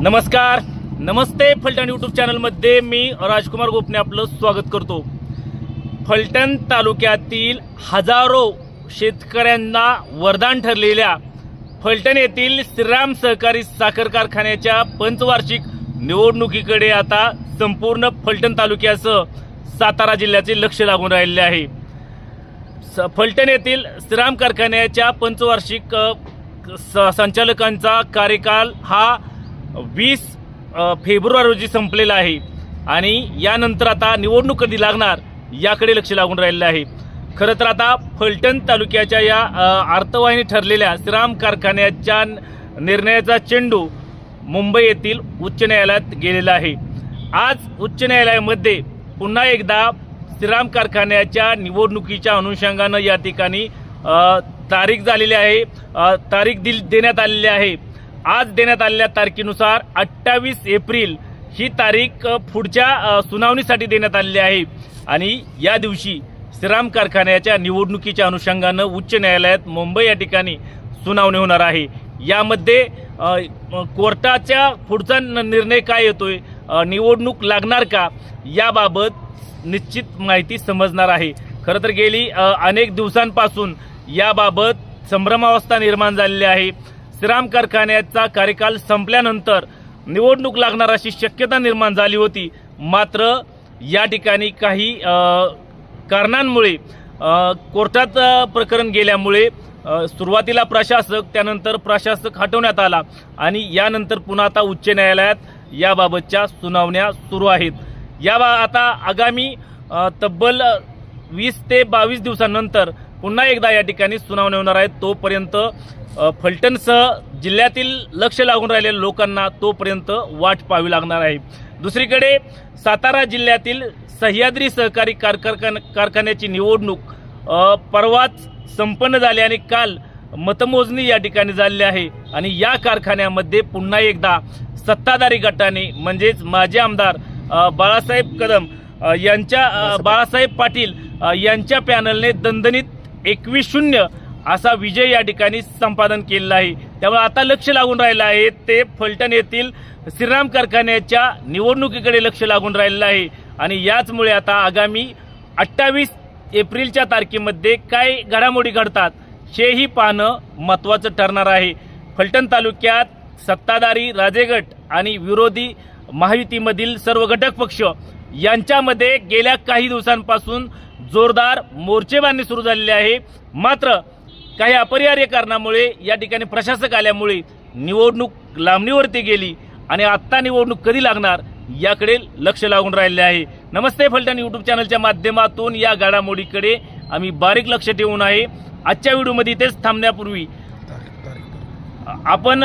नमस्कार. नमस्ते फलटण यूट्यूब चॅनलमध्ये मी राजकुमार गोपने आपलं स्वागत करतो. फलटण तालुक्यातील हजारो शेतकऱ्यांना वरदान ठरलेल्या फलटण येथील श्रीराम सहकारी साखर कारखान्याच्या पंचवार्षिक निवडणुकीकडे आता संपूर्ण फलटण तालुक्यासह सातारा जिल्ह्याचे लक्ष लागून राहिले आहे. स- फलटण येथील श्रीराम कारखान्याच्या पंचवार्षिक स- संचालकांचा कार्यकाल हा वीस फेब्रुवारी रोजी संपलेला आहे. आणि यानंतर आता निवडणूक कधी लागणार याकडे लक्ष लागून राहिलेलं आहे. खरं तर आता फलटण तालुक्याच्या या अ, अर्थवाहिनी ठरलेल्या श्रीराम कारखान्याच्या निर्णयाचा चेंडू मुंबई येथील उच्च न्यायालयात गेलेला आहे. आज उच्च न्यायालयामध्ये पुन्हा एकदा श्रीराम कारखान्याच्या निवडणुकीच्या अनुषंगानं या ठिकाणी तारीख झालेली आहे. तारीख दिल देण्यात आलेली आहे. आज देण्यात आलेल्या तारखेनुसार अठ्ठावीस एप्रिल ही तारीख पुढच्या सुनावणीसाठी देण्यात आलेली आहे. आणि या दिवशी श्रीराम कारखान्याच्या निवडणुकीच्या अनुषंगानं उच्च न्यायालयात मुंबई या ठिकाणी सुनावणी होणार आहे. यामध्ये कोर्टाच्या पुढचा न- निर्णय काय येतोय निवडणूक लागणार का याबाबत निश्चित माहिती समजणार आहे. खरं तर गेली अनेक दिवसांपासून याबाबत संभ्रमावस्था निर्माण झालेली आहे. श्रीराम कारखान्याचा कार्यकाल संपल्यानंतर निवडणूक लागणार अशी शक्यता निर्माण झाली होती. मात्र या ठिकाणी काही कारणांमुळे कोर्टात प्रकरण गेल्यामुळे सुरुवातीला प्रशासक त्यानंतर प्रशासक हटवण्यात आला आणि यानंतर पुन्हा आता उच्च न्यायालयात याबाबतच्या सुनावण्या सुरू आहेत. या बा आता आगामी तब्बल वीस ते बावीस दिवसानंतर पुन्हा एकदा या ठिकाणी सुनावणी होणार आहे. तोपर्यंत फलटणसह जिल्ह्यातील लक्ष लागून राहिलेल्या लोकांना तोपर्यंत वाट पाहावी लागणार आहे. दुसरीकडे सातारा जिल्ह्यातील सह्याद्री सहकारी कार कारखान- कारखान्याची निवडणूक परवाच संपन्न झाली आणि काल मतमोजणी या ठिकाणी झालेली आहे. आणि या कारखान्यामध्ये पुन्हा एकदा सत्ताधारी गटाने म्हणजेच माजी आमदार बाळासाहेब कदम यांच्या बाळासाहेब पाटील यांच्या पॅनलने दणदणीत एकवीस शून्य असा विजय या ठिकाणी संपादन केलेला आहे. त्यामुळे आता लक्ष लागून राहिलं आहे. ते फलटण येथील श्रीराम कारखान्याच्या निवडणुकीकडे लक्ष लागून राहिलेलं आहे. आणि याचमुळे आता आगामी अठ्ठावीस एप्रिलच्या तारखेमध्ये काय घडामोडी घडतात हेही पाहणं महत्त्वाचं ठरणार आहे. फलटण तालुक्यात सत्ताधारी राजेगट आणि विरोधी महायुतीमधील सर्व घटक पक्ष यांच्यामध्ये गेल्या काही दिवसांपासून जोरदार मोर्चेबांधणी सुरू झालेली आहे. मात्र काही अपरिहार्य कारणामुळे या ठिकाणी प्रशासक आल्यामुळे निवडणूक लांबणीवरती गेली आणि आत्ता निवडणूक कधी लागणार याकडे लक्ष लागून राहिले आहे. नमस्ते फलटण यूट्यूब चॅनलच्या माध्यमातून या घडामोडीकडे आम्ही बारीक लक्ष ठेवून आहे. आजच्या व्हिडिओमध्ये इथेच थांबण्यापूर्वी आपण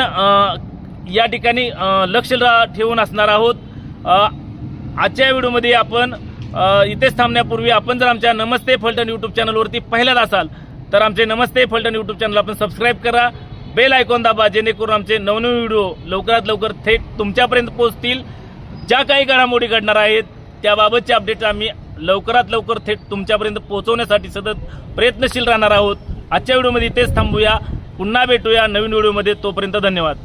या ठिकाणी लक्ष रा- ठेवून असणार आहोत. आजच्या व्हिडिओमध्ये आपण इथेच थांबण्यापूर्वी आपण जर आमच्या नमस्ते फलटण यूट्यूब चॅनलवरती पहिल्याच असाल तर आमचे नमस्ते फलटण यूट्यूब चॅनल आपण सबस्क्राईब करा. बेल आयकॉन दाबा जेणेकरून आमचे नवनवीन व्हिडिओ लवकरात लवकर थेट तुमच्यापर्यंत पोहोचतील. ज्या काही घडामोडी घडणार आहेत त्याबाबतचे अपडेट आम्ही लवकरात लवकर थेट तुमच्यापर्यंत पोहोचवण्यासाठी सतत प्रयत्नशील राहणार आहोत. आजच्या व्हिडिओमध्ये इथेच थांबूया. पुन्हा भेटूया नवीन व्हिडिओमध्ये तोपर्यंत धन्यवाद.